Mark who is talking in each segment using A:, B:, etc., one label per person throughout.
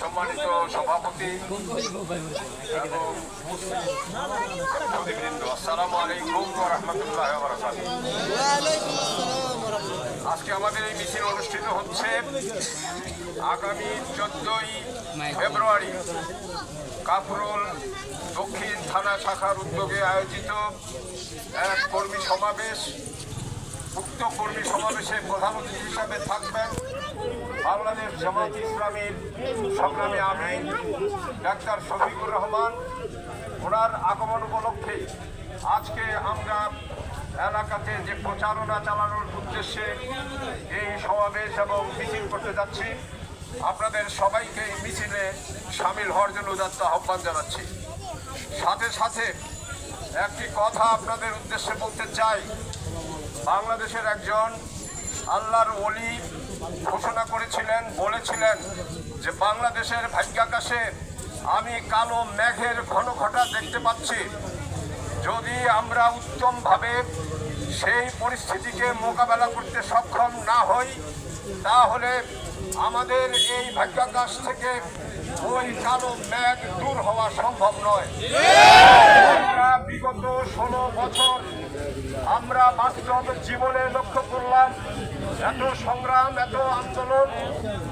A: সম্মানিত সভাপতি এবং আসসালামু আলাইকুম রাহমাতুল্লাহি আজকে আমাদের এই মিছিল অনুষ্ঠিত হচ্ছে আগামী চোদ্দই ফেব্রুয়ারি কাফরুল দক্ষিণ থানা শাখার উদ্যোগে আয়োজিত এক কর্মী সমাবেশ উক্ত কর্মী সমাবেশে প্রধান অতিথি হিসাবে থাকবেন বাংলাদেশ জামাত ইসলামীর সংগ্রামী আমিন ডাক্তার শফিকুর রহমান। ওনার আগমন উপলক্ষে আজকে আমরা এলাকাতে যে প্রচারণা চালানোর উদ্দেশ্যে এই সমাবেশ এবং মিছিল করতে যাচ্ছি। আপনাদের সবাইকে এই মিছিলে সামিল হওয়ার জন্য উদাত্ত আহ্বান জানাচ্ছি। সাথে সাথে একটি কথা আপনাদের উদ্দেশ্যে বলতে চাই। বাংলাদেশের একজন আল্লাহর ওলি ঘোষণা করেছিলেন, বলেছিলেন যে বাংলাদেশের ভাগ্যাকাশে আমি কালো মেঘের ঘন ঘটা দেখতে পাচ্ছি। যদি আমরা উত্তমভাবে সেই পরিস্থিতিকে মোকাবেলা করতে সক্ষম না হই, তাহলে আমাদের এই ভাগ্যাকাশ থেকে ওই কালো ম্যাগ দূর হওয়া সম্ভব নয়। আমরা বিগত ষোলো বছর আমরা বাস্তব জীবনে লক্ষ্য করলাম এত সংগ্রাম, এত আন্দোলন,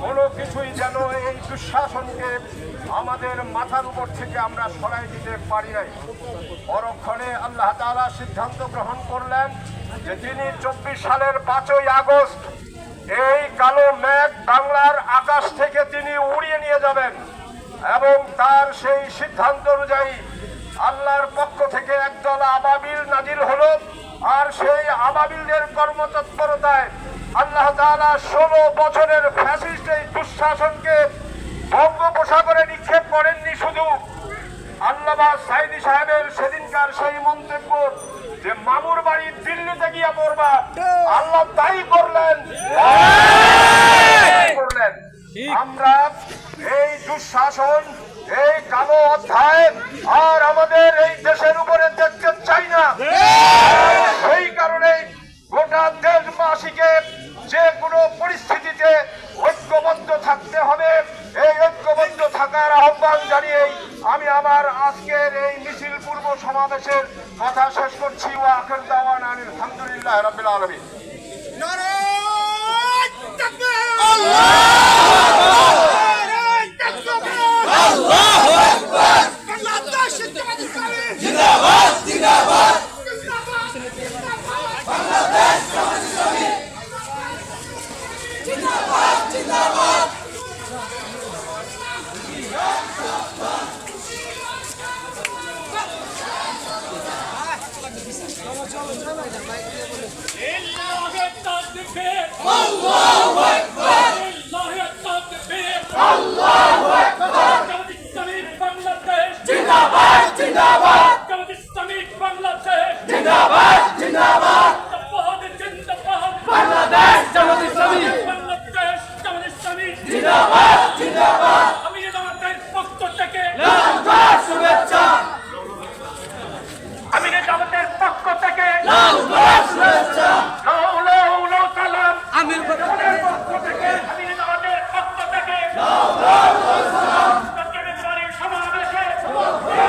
A: কোনো কিছুই যেন এই দুঃশাসনকে আমাদের মাথার উপর থেকে আমরা সরাই দিতে পারি নাই। পরক্ষণে আল্লাহ তাআলা সিদ্ধান্ত গ্রহণ করলেন যে তিনি চব্বিশ সালের পাঁচই আগস্ট এই কালো মেঘ বাংলার আকাশ থেকে তিনি উড়িয়ে নিয়ে যাবেন এবং তার সেই সিদ্ধান্ত অনুযায়ী আল্লাহর পক্ষ থেকে একদল আবাবিল নাজিল হলো আর সেই আবাবিলদের কর্মতৎপরতায় তাআলা ষোলো বছরের ফ্যাসিস্ট এই দুঃশাসনকে বঙ্গোপসাগরে নিক্ষেপ করেননি শুধু। আল্লামা সাইদি সাহেবের সেদিনকার সেই মন্তব্য যে মামুর বাড়ি দিল্লিতে গিয়া পড়বা আল্লাহ তাই কোনো পরিস্থিতিতে ঐক্যবদ্ধ থাকতে হবে। এই ঐক্যবদ্ধ থাকার আহ্বান জানিয়েই আমি আমার আজকের এই মিছিল পূর্ব সমাবেশের কথা শেষ করছি। ও আখের দাওয়ান আলহামদুলিল্লাহ রবিল আলমী আল্লাহ
B: জামাত ইসলামী। জামাত ইসলামী জিন্দাবাদ জিন্দাবাদ আমি জামাতের পক্ষ থেকে লালবাগ শুভেচ্ছা আমি জামাতের পক্ষ থেকে লালবাগ শুভেচ্ছা লাউ লাউ লাউ সালাম আমি জামাতের পক্ষ থেকে আমি জামাতের পক্ষ থেকে লাউ লাউ সালাম সমাবেশে সমাবেশে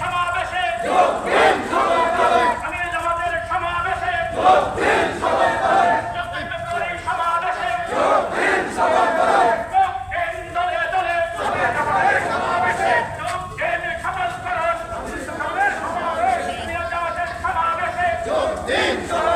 B: সমাবেশে যোগ তিনশো